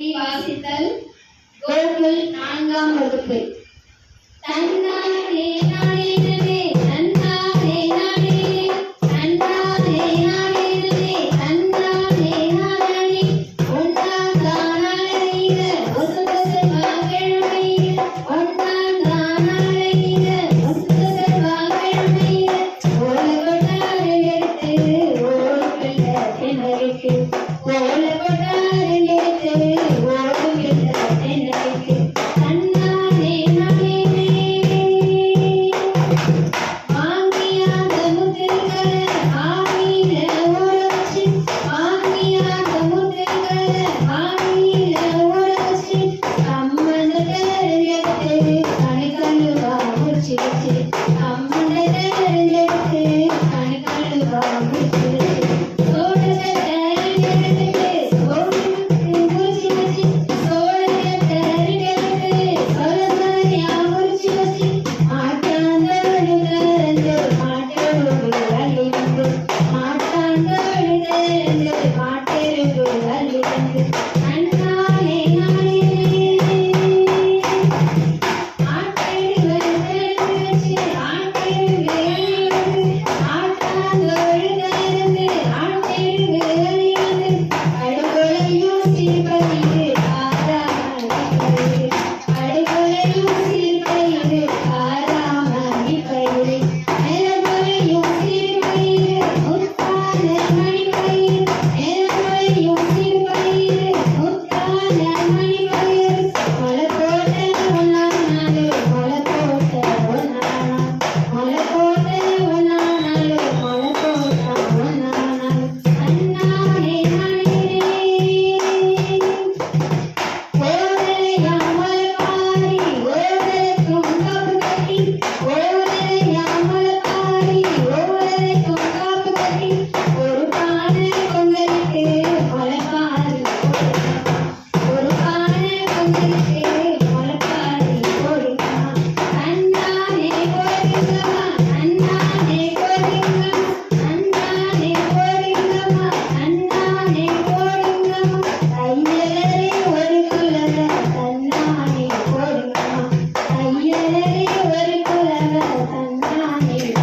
வாசித்தல் கோகுல் நான்காம் வகுப்பு. தன்னானே Hallelujah.